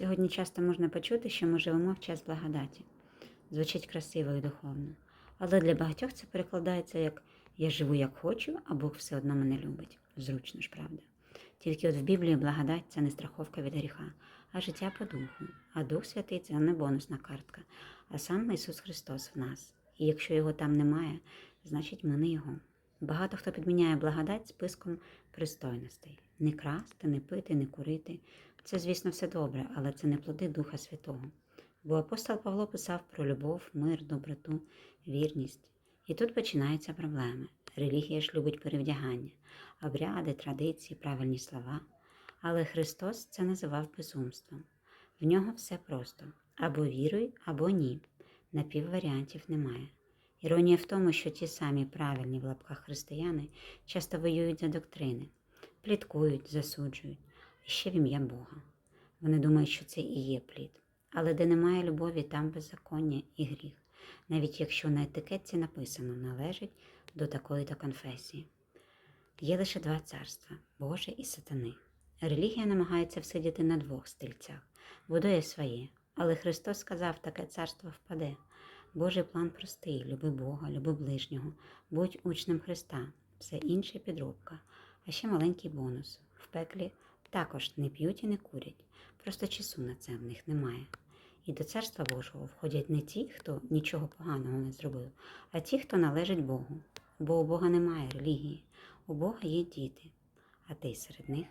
Сьогодні часто можна почути, що ми живемо в час благодаті. Звучить красиво і духовно. Але для багатьох це перекладається як я живу як хочу, а Бог все одно мене любить. Зручно ж, правда. Тільки от в Біблії благодать це не страховка від гріха, а життя по духу. А Дух Святий це не бонусна картка, а сам Ісус Христос в нас. І якщо його там немає, значить ми не його. Багато хто підміняє благодать списком пристойностей: не красти, не пити, не курити. Це, звісно, все добре, але це не плоди Духа Святого. Бо апостол Павло писав про любов, мир, доброту, вірність. І тут починаються проблеми. Релігія ж любить перевдягання, обряди, традиції, правильні слова. Але Христос це називав безумством. В нього все просто або віруй, або ні. Напівваріантів немає. Іронія в тому, що ті самі правильні в лапках християни часто воюють за доктрини, пліткують, засуджують, ще в ім'я Бога. Вони думають, що це і є плід. Але де немає любові, там беззаконня і гріх, навіть якщо на етикетці написано належить до такої-то конфесії. Є лише два царства Боже і сатани. Релігія намагається всидіти на двох стільцях, будує своє, але Христос сказав, таке царство впаде. Божий план простий: люби Бога, люби ближнього, будь учнем Христа, все інше підробка. А ще маленький бонус: в пеклі також не п'ють і не курять, просто часу на це в них немає. І до царства Божого входять не ті, хто нічого поганого не зробив, а ті, хто належить Богу. Бо у Бога немає релігії, у Бога є діти, а ти серед них